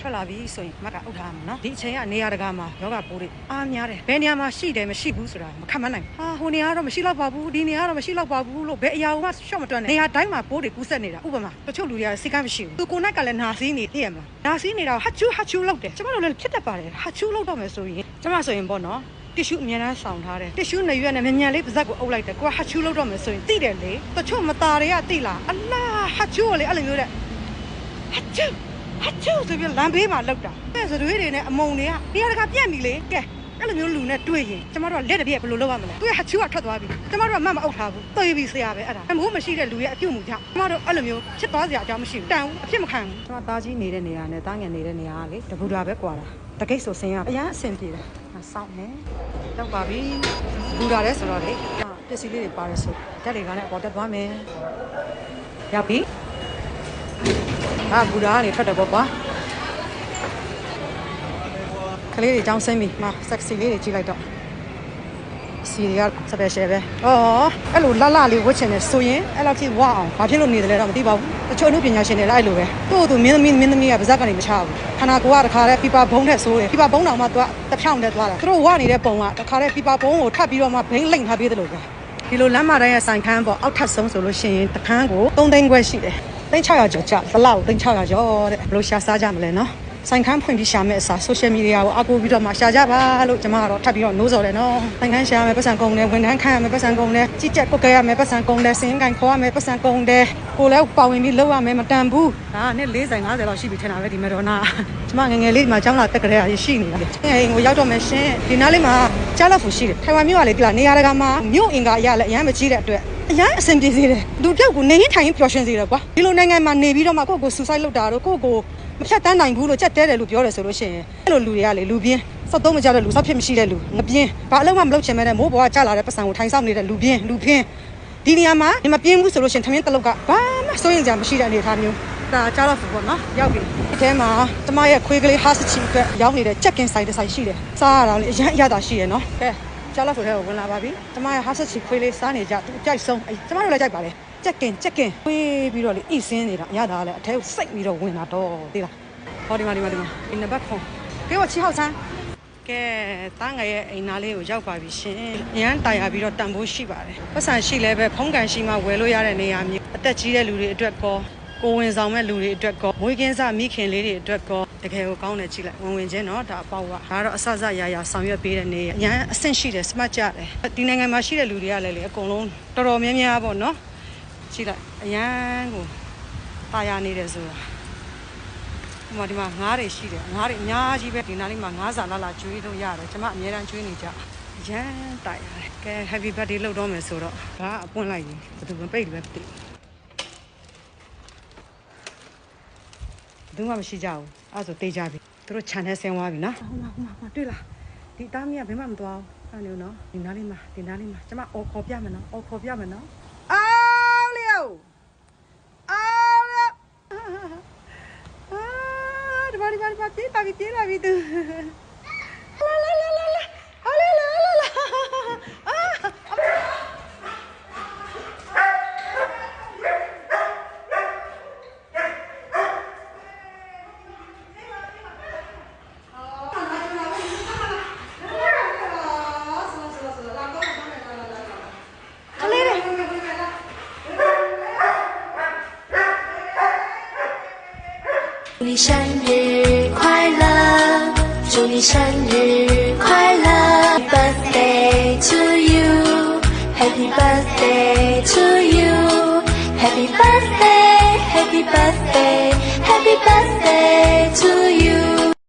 ထွက်လာပြီဆိုရင်မကအုပ်ထားရမှာနော်ဒီအချိန်ကနေရာတကာမှာယောဂပိုးတွေအားများတယ်ဘယ်နေရာမှာရှိတယ်မရှိဘူးဆိုတာမခန့်မှန်းနိုင်ဘူးဟာဟိုနေရာကတော့မရှိတော့ပါဘူးဒီနေရာကတော့မရှိတော့ပါဘူးလို့ဘယ်အရာမှရှော့မတွက်နဲ့နေရာတိုင်းမှာပိုးတွေကူးဆက်နေတာဥပမာတချို့လူတွေကစိတ်ကမရှိဘူးသူကိုယ်နိုင်ကလည်းနာစီးနေသိရမလားနာစီးနေတာဟာချူဟာချူလောက်တယ်ကျမတို့လည်းဖြစ်တတ်ပါတယ်ဟာချူလောက်တော့မယ်ဆိုရင်ကျမဆိုရင်ပေါ့နော်တစ်ရှူအများအားဆောင်ထားတယ်တစ်ရှူနေရွက်နဲ့မြန်မြန်လေးပါဇက်ကိုအုပ်လိုက်တယ်ကိုကဟာချူလောက်တော့မယ်ဆိုရင်သိတယ်လေတချို့မသားတွေကသိလားအလားဟာချူကိုလေအဲ့လိုမျိုးတဲ့ဟာချူ ဟာချူဆိုပြီးလမ်းဘေးမှာလောက်တာအဲ့ဆိုတွေတွေနဲ့အမုံတွေကနေရာတကာပြက်ပြီလေကဲအဲ့လိုမျိုးလူနဲ့တွေ့ရင်ကျမတို့ကလက်တစ်ပြက်ဘယ်လိုလုပ်ရမလဲသူကဟာချူကထွက်သွားပြီကျမတို့ကမတ်မအုပ်ထားဘူးသိပြီဆရာပဲအဲ့ဒါအမိုးမရှိတဲ့လူရဲ့အပြုတ်မှုကြောင့်ကျမတို့အဲ့လိုမျိုးဖြစ်သွားစရာအကြောင်းမရှိဘူးတန်ဘူးအဖြစ်မခံဘူးကျမသားကြီးနေတဲ့နေရာနဲ့သားငယ်နေတဲ့နေရာကလေတပူတာပဲကွာတာတကိတ်ဆိုဆင်းရအရန်အဆင်ပြေတယ်ငါစောင့်နေရောက်ပါပြီဘူတာလဲဆိုတော့လေဟာပစ္စည်းလေးတွေပါတယ်ဆိုဓာတ်တွေကလည်းအပေါ်တက်သွားမယ်ရောက်ပြီ ဟာဘူရာကနေထွက်တယ်ပေါ့ကွာကလေးတွေအကြောင်းဆင်းပြီမဆက်စီလေးတွေကြည့်လိုက်တော့စီတွေက special ပဲ။အော်အဲ့လိုလှလှလေးဝတ်ချင်တယ်ဆိုရင်အဲ့လောက်ထိဝအောင်ဘာဖြစ်လို့နေတယ်လဲတော့မသိပါဘူး။တချို့အမှုပညာရှင်တွေလည်းအဲ့လိုပဲ။သူ့သူမင်းသမီးမင်းသမီးကပါဇက်ကနေမချဘူး။ခန္ဓာကိုယ်ကတခါတည်းပြပဘုံနဲ့ဆိုးတယ်။ပြပဘုံတောင်မှသူကတစ်ဖြောင်းနဲ့သွားတာ။သူတို့ဝနေတဲ့ပုံကတခါတည်းပြပဘုံကိုထပ်ပြီးတော့မှဘိန်းလိမ့်ထားပေးတယ်လို့ပဲ။ဒီလိုလမ်းမတိုင်းရဲ့ဆိုင်ခန်းပေါ့အောက်ထပ်ဆုံးဆိုလို့ရှိရင်တခန်းကို3သိန်းခွဲရှိတယ်။ သိန်း600ကျော်ကျဘလောက်သိန်း600ကျော်တဲ့ဘယ်လိုရှာစားကြမလဲနော်ဆိုင်ခန်းဖွင့်ပြီးရှာမဲ့အစား social media ကိုအကူပြီးတော့မှရှာကြပါလို့ကျွန်မကတော့ထပ်ပြီးတော့နိုးစော်တယ်နော်ဆိုင်ခန်းရှာရမယ်ပတ်စံကုန်တယ်ဝန်ထမ်းခန့်ရမယ်ပတ်စံကုန်တယ်ကြီးကြက်ကုတ်ကဲရမယ်ပတ်စံကုန်တယ်စင်းကန်ခေါ်ရမယ်ပတ်စံကုန်တယ်ကိုလည်းပါဝင်ပြီးလောက်ရမယ်မတန်ဘူးဒါကနေ့40 50လောက်ရှိပြီထင်တာပဲဒီမတော်နာကျွန်မငယ်ငယ်လေးဒီမှာကျောင်းလာတက်ကြရရှိနေတာလေအိမ်ကိုရောက်တော့မယ်ရှင်ဒီနားလေးမှာကြားလောက်ဖူရှိတယ်ထိုင်ဝမ်မြို့ကလေဒီလားနေရာတကာမှာမြို့အင်ကာအရလည်းအရမ်းမကြီးတဲ့အတွက် အရမ်းအဆင်ပြေစေတယ်လူပြောက်ကိုနေရင်ထိုင်ရင်ပျော်ရွှင်စေတယ်ကွာဒီလိုနိုင်ငံမှာနေပြီးတော့မှကိုယ့်ကိုယ်ဆူဆိုက်လုပ်တာတော့ကိုယ့်ကိုယ်မဖြတ်တန်းနိုင်ဘူးလို့ကြက်တဲတယ်လို့ပြောတယ်ဆိုလို့ရှိရင်အဲ့လိုလူတွေကလေလူပြင်းစောက်သုံးမကြတဲ့လူစောက်ဖြစ်မရှိတဲ့လူငပြင်းဘာအလုံးမှမလုပ်ချင်မဲတဲ့မိုးပေါ်ကကြာလာတဲ့ပတ်စံကိုထိုင်ဆောင်နေတဲ့လူပြင်းလူပြင်းဒီနေရာမှာမပြင်းဘူးဆိုလို့ရှိရင်ထမင်းတစ်လုတ်ကဘာမှစိုးရင်ကြမရှိတဲ့အနေအထားမျိုးဒါကြားတော့ဖူပေါ့နော်ရောက်ပြီဒီထဲမှာကျမရဲ့ခွေးကလေးဟာစချီအတွက်ရောက်နေတဲ့ချက်ကင်ဆိုင်တစ်ဆိုင်ရှိတယ်စားရတာလေအရင်အရသာရှိရနော်ကဲ ကြောက်လောက်ဆိုတဲ့ကိုဝင်လာပါပြီ။ကျမရဲ့ဟာဆက်ချီခွေးလေးစားနေကြသူကြိုက်ဆုံးအဲကျမတို့လည်းကြိုက်ပါလေ။ကြက်ကင်ကြက်ကင်ခွေးပြီးတော့လေအိစင်းနေတာအရသာလည်းအထဲကိုစိတ်ပြီးတော့ဝင်လာတော့သိလား။ဟောဒီမှာဒီမှာဒီမှာအင်းနံပါတ်4ကဲဝချီဟောက်ဆန်းကဲတန်းငယ်ရဲ့အိမ်သားလေးကိုရောက်ပါပြီရှင်။အရန်တာယာပြီးတော့တန်ဖိုးရှိပါတယ်။ပတ်စံရှိလဲပဲဖုံးကန်ရှိမှဝယ်လို့ရတဲ့နေရာမျိုးအသက်ကြီးတဲ့လူတွေအတွက်ကော ကိုဝင်ဆောင်မဲ့လူတွေအတွက်ကောမွေးကင်းစားမိခင်လေးတွေအတွက်ကောတကယ်ကိုကောင်းတယ်ကြည့်လိုက်ဝင်ဝင်ချင်းတော့ဒါအပေါက်ကဒါကတော့အဆအဆရာရာဆောင်ရွက်ပေးတဲ့နေရာအရန်အဆင့်ရှိတယ်စမတ်ကြတယ်ဒီနိုင်ငံမှာရှိတဲ့လူတွေကလည်းလေအကုန်လုံးတော်တော်များများပေါ့နော်ကြည့်လိုက်အရန်ကိုတာယာနေတယ်ဆိုတာဒီမှာဒီမှာငားတွေရှိတယ်ငားတွေအများကြီးပဲဒီနားလေးမှာငားစာလာလာကျွေးလို့ရတယ်ကျွန်မအများတန်းကျွေးနေကြရမ်းတိုက်ရတယ်ကဲ happy birthday လုပ်တော့မယ်ဆိုတော့ဒါကအပွင့်လိုက်ရင်ဘယ်သူမှပိတ်တယ်ပဲတိဘ ယ်သူမှမရှိကြဘူးအဲ့ဒါဆိုတေးကြပြီသူတို့ channel ဆင်းသွားပြီနော်ဟိုမှာဟိုမှာဟိုမှာတွေ့လားဒီသားမီးကဘယ်မှမသွားဘူးအဲ့လိုနော်ဒီနားလေးမှာဒီနားလေးမှာကျွန်မအော်ခေါ်ပြမယ်နော်အော်ခေါ်ပြမယ်နော်အားလျောအားလျော Ah, di mana di mana papi, papi dia lah itu. La 你生日快乐，祝你生日快乐。Happy birthday to you, Happy birthday to you, Happy birthday, Happy birthday, Happy birthday to you.